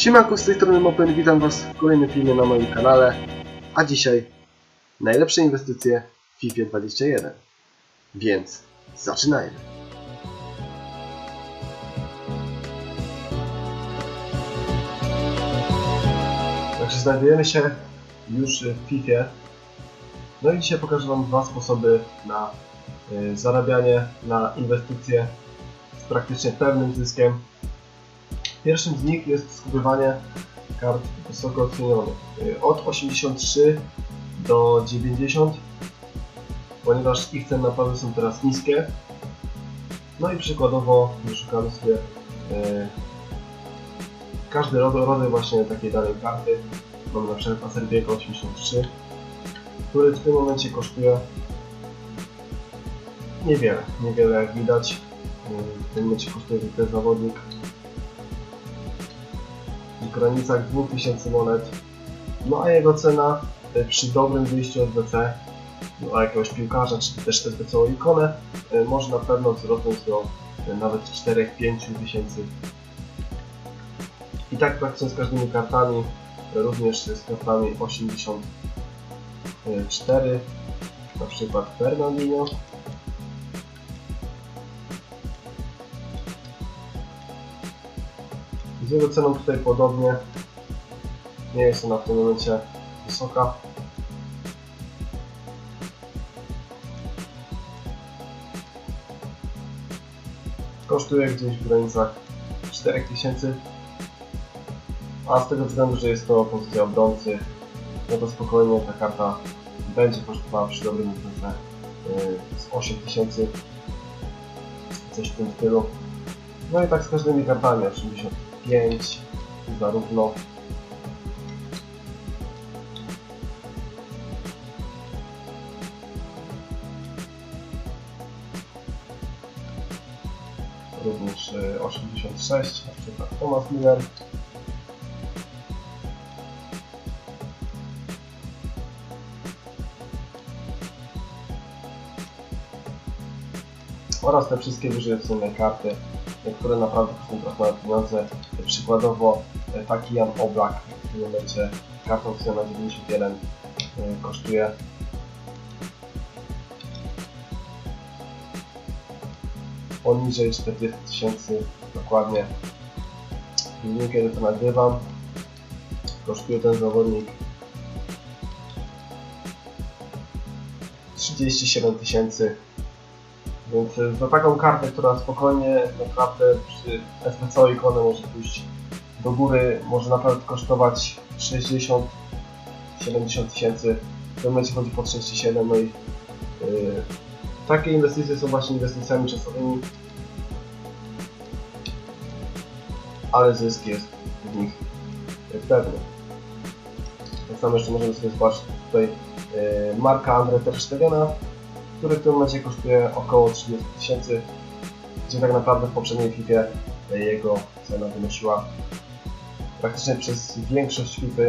Siemanko, z tej strony Mopen, witam Was w kolejnym filmie na moim kanale. A dzisiaj najlepsze inwestycje w FIFA 21. Więc zaczynajmy. Także znajdujemy się już w FIFA. No i dzisiaj pokażę Wam dwa sposoby na y, zarabianie, na inwestycje z praktycznie pewnym zyskiem. Pierwszym z nich jest skupywanie kart wysoko ocenionych. Od 83 do 90, ponieważ ich ceny naprawdę są teraz niskie. No i przykładowo szukamy sobie y, każdy rodzaj, rodzaj właśnie takiej danej karty. Mamy na przykład Acerbiego 83, który w tym momencie kosztuje niewiele, niewiele jak widać. Y, W tym momencie kosztuje ten zawodnik w granicach 2000 monet. No a jego cena y, przy dobrym wyjściu SBC, no a jakiegoś piłkarza, czy też SBC ikonę, y, może na pewno wzrosnąć do y, nawet 4-5 tysięcy. I tak praktycznie z każdymi kartami, również z kartami 84, na przykład Fernandinho. Z jego ceną tutaj podobnie. Nie jest ona w tym momencie wysoka. Kosztuje gdzieś w granicach 4000. A z tego względu, że jest to pozycja obrońcy, no to spokojnie ta karta będzie kosztowała przy dobrym biznesie z 8000 coś w tym stylu. No i tak z każdymi kartami 85 zarówno również y, 86 na przykład Thomas Miller oraz te wszystkie wyżej karty, e, które naprawdę kosztują trochę na pieniądze. E, Przykładowo e, taki Jan Oblak w tym momencie kartą cena 91 e, kosztuje poniżej 40 tysięcy dokładnie. W kiedy to nagrywam kosztuje ten zawodnik 37 tysięcy więc y, za taką kartę, która spokojnie naprawdę przy SPC ikonę może pójść do góry, może naprawdę kosztować 60 70 tysięcy. W tym momencie chodzi po 37, no i yy, takie inwestycje są właśnie inwestycjami czasowymi, ale zysk jest w nich pewny. Tak samo jeszcze możemy sobie zobaczyć tutaj yy, marka Andre Ter Stegena, który w tym momencie kosztuje około 30 tysięcy, gdzie tak naprawdę w poprzedniej FIFA jego cena wynosiła praktycznie przez większość FIFA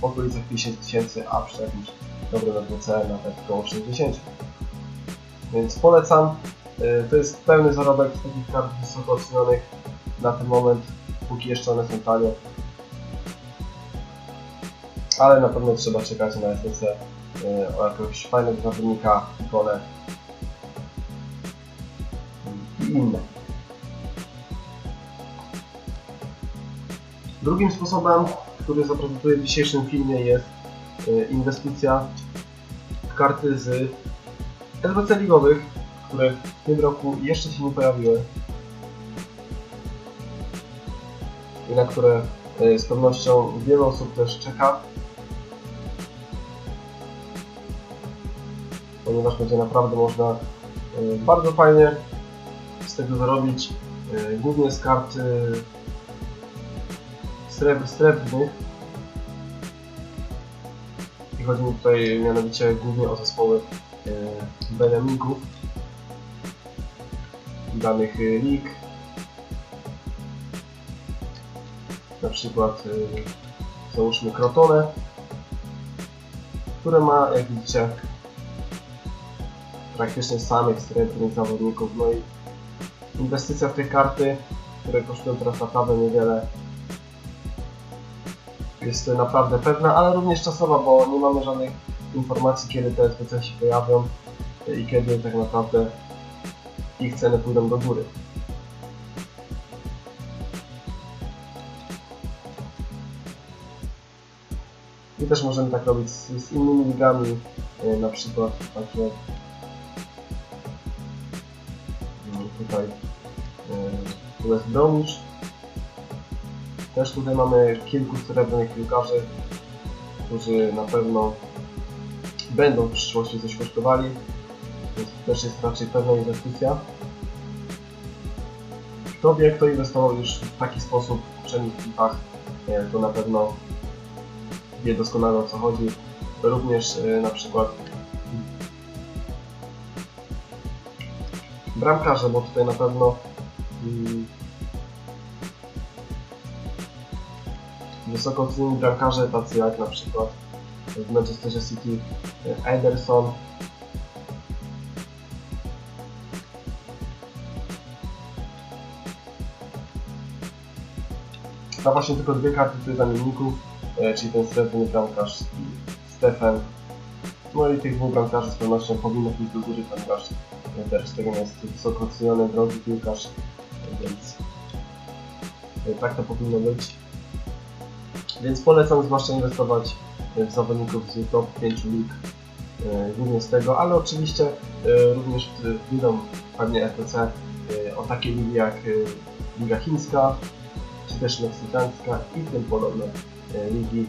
w okolicach 50 tysięcy, a przy jakimś dobrym NPC nawet około 60. Więc polecam. Y, To jest pełny zarobek z takich kart wysoko ocenionych na ten moment, póki jeszcze one są tanie. Ale na pewno trzeba czekać na STC y, o jakiegoś fajnego zawodnika, ikonę i inne. Drugim sposobem, który zaprezentuję w dzisiejszym filmie jest y, inwestycja w karty z SBC ligowych, które w tym roku jeszcze się nie pojawiły i na które y, z pewnością wiele osób też czeka. Ponieważ będzie naprawdę można y, bardzo fajnie z tego zarobić, y, głównie z kart srebr, srebrnych. I chodzi mi tutaj mianowicie głównie o zespoły Benjaminków danych lig. Na przykład załóżmy Crotone, które ma, jak widzicie, praktycznie samych srebrnych zawodników. No i inwestycja w te karty, które kosztują teraz naprawdę niewiele, jest naprawdę pewna, ale również czasowa, bo nie mamy żadnych informacji, kiedy te SBC się pojawią i kiedy tak naprawdę ich ceny pójdą do góry. I też możemy tak robić z, z innymi ligami, e, na przykład takie tutaj West Bromwich. Też tutaj mamy kilku srebrnych piłkarzy, którzy na pewno będą w przyszłości coś kosztowali, więc też jest raczej pewna inwestycja. Kto wie, kto inwestował już w taki sposób w poprzednich klipach, e, to na pewno wie doskonale o co chodzi. Również e, na przykład bramkarze, bo tutaj na pewno mm, wysoko ocenieni bramkarze, tacy jak na przykład w Manchesterze City e, Ederson, Ma właśnie tylko dwie karty tutaj zamienników, e, czyli ten srebrny bramkarz i Stefan. No i tych dwóch bramkarzy z pewnością powinno pójść do góry, ponieważ też tego jest wysoko oceniony, drogi piłkarz, więc e, tak to powinno być. Więc polecam zwłaszcza inwestować w zawodników z top 5 lig, e, głównie z tego, ale oczywiście e, również w- wyjdą pewnie ETC e, o takie ligi jak Liga Chińska, czy też meksykańska i tym podobne ligi.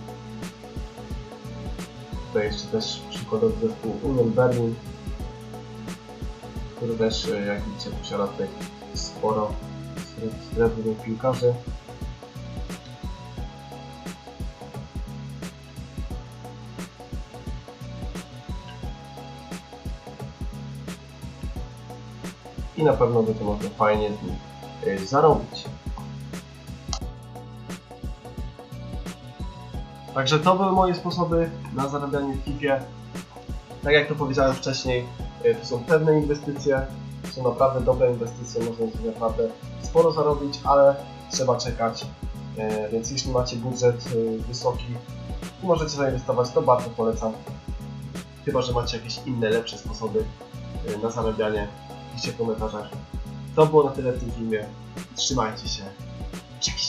Tutaj jeszcze też przykładowy zespół Union Berlin, który też, e, jak widzicie, posiada tutaj sporo sre- srebrnych piłkarzy. I na pewno będzie można fajnie z nich e, zarobić. Także to były moje sposoby na zarabianie w FIFA. Tak jak to powiedziałem wcześniej, y, to są pewne inwestycje, to są naprawdę dobre inwestycje, można nich naprawdę sporo zarobić, ale trzeba czekać. Y, Więc jeśli macie budżet y, wysoki i możecie zainwestować, to bardzo polecam. Chyba, że macie jakieś inne, lepsze sposoby na zarabianie, piszcie w komentarzach. To było na tyle w tym filmie. Trzymajcie się. Cześć!